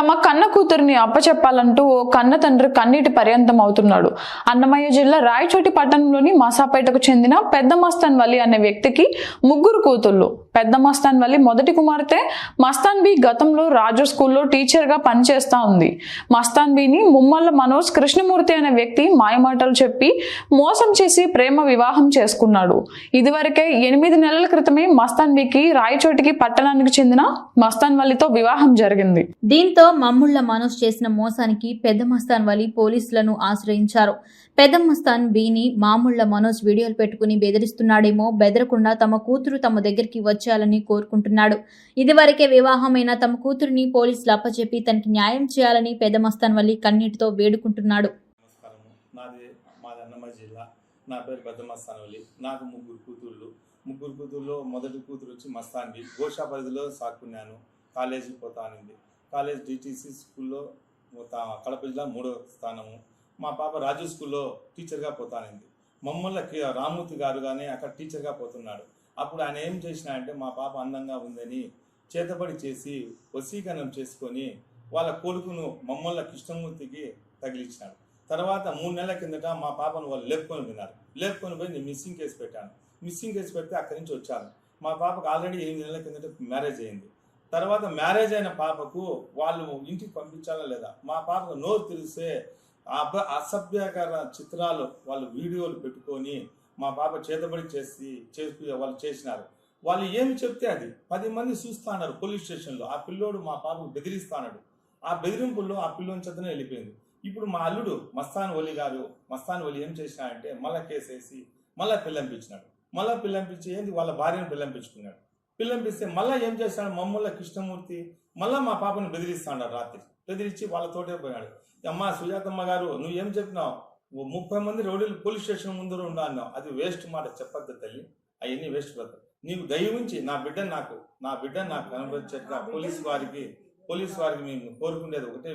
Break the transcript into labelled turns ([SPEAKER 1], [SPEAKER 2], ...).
[SPEAKER 1] తమ కన్న కూతురిని అప్పచెప్పాలంటూ ఓ కన్న తండ్రి కన్నీటి పర్యంతం అవుతున్నాడు. అన్నమయ్య జిల్లా రాయచోటి పట్టణంలోని మాసాపేటకు చెందిన పెద్ద మస్తాన్ వలి అనే వ్యక్తికి ముగ్గురు కూతుళ్ళు. పెద్ద మస్తాన్ వలి మొదటి కుమార్తె మస్తాన్ బి గతంలో రాజు స్కూల్లో టీచర్గా పనిచేస్తా ఉంది. మస్తాన్ బిని ముమ్మల్ల మనోజ్ కృష్ణమూర్తి అనే వ్యక్తి మాయమాటలు చెప్పి మోసం చేసి ప్రేమ వివాహం చేసుకున్నాడు. ఇదివరకే ఎనిమిది నెలల క్రితమే మస్తాన్ బికి రాయచోటికి పట్టణానికి చెందిన మస్తాన్ వల్లితో వివాహం జరిగింది.
[SPEAKER 2] దీంతో మమ్ముళ్ళ మనోజ్ చేసిన మోసానికి పెద్దమస్తాన్ వలి పోలీసులను ఆశ్రయించారు. పెద్దమస్తాన్ బీని మాముళ్ళ మనోజ్ వీడియోలు పెట్టుకుని బెదిరిస్తున్నాడేమో బెదరకుండా తమ కూతురు తమ దగ్గరికి వచ్చేయాలని కోరుకుంటున్నాడు. ఇదివరకే వివాహమైన తమ కూతురిని పోలీసులు అప్పచెప్పి తనకి న్యాయం చేయాలని పెద్దమస్తాన్ వల్లి కన్నీటితో వేడుకుంటున్నాడు.
[SPEAKER 3] నా పేరు పెద్దమస్తాన్ మస్తానవల్లి నాకు ముగ్గురు కూతుళ్ళు. ముగ్గురు కూతుర్లో మొదటి కూతురు వచ్చి మస్తాన్వి. గోషా పరిధిలో సాక్కున్నాను. కాలేజీకి పోతా అనింది. కాలేజ్ డిటీసీ స్కూల్లో కడప జిల్లా మూడో స్థానము. మా పాప రాజు స్కూల్లో టీచర్గా పోతానింది. మమ్మల్ని రామూర్తి గారు కానీ అక్కడ టీచర్గా పోతున్నాడు. అప్పుడు ఆయన ఏం చేసినా అంటే మా పాప అందంగా ఉందని చేతబడి చేసి వశీకరణం చేసుకొని వాళ్ళ కొడుకును మమ్మల్ని కృష్ణమూర్తికి తగిలించినాడు. తర్వాత మూడు నెలల కిందట మా పాపను వాళ్ళు లేపుకొని విన్నారు లేపుకొని పోయి నేను మిస్సింగ్ కేసు పెట్టాను. మిస్సింగ్ కేసు పెడితే అక్కడి నుంచి వచ్చాను. మా పాపకు ఆల్రెడీ ఎనిమిది నెలల కిందట మ్యారేజ్ అయింది. తర్వాత మ్యారేజ్ అయిన పాపకు వాళ్ళు ఇంటికి పంపించాలా లేదా? మా పాపకు నోరు తెలిస్తే అబ్బ అసభ్యకర చిత్రాలు వాళ్ళు వీడియోలు పెట్టుకొని మా పాప చేతబడి చేసి చేసి వాళ్ళు చేసినారు. వాళ్ళు ఏమి చెప్తే అది? పది మంది చూస్తాన్నారు పోలీస్ స్టేషన్లో. ఆ పిల్లోడు మా పాపకు బెదిరిస్తాడు ఆ బెదిరింపుల్లో ఆ పిల్లోని చేతనే వెళ్ళిపోయింది. ఇప్పుడు మా అల్లుడు మస్తాన్ ఒలి గారు మస్తాన్ ఒలి ఏం చేసినాడంటే మళ్ళా కేసేసి మళ్ళా పిల్లంపించినాడు మళ్ళా పిల్లంపించి ఏంది? వాళ్ళ భార్యను పిల్లంపించుకున్నాడు పిల్లంపిస్తే మళ్ళీ ఏం చేశాడు మమ్మల్ని కృష్ణమూర్తి మళ్ళీ మా పాపను బెదిరిస్తాడు రాత్రి. బెదిరించి వాళ్ళతోటే పోయాడు. అమ్మ సుజాతమ్మ గారు నువ్వు ఏం చెప్పినావు? ఓ ముప్పై మంది రౌడీలు పోలీస్ స్టేషన్ ముందర ఉండా అన్నావు. అది వేస్ట్ మాట చెప్పద్దు తల్లి. అవన్నీ వేస్ట్ బ్రదర్ నీకు దయవుంచి నా బిడ్డ నాకు నా బిడ్డ నాకు కనబరిచేట్టుగా పోలీస్ వారికి పోలీస్ వారికి మేము కోరుకునేది ఒకటే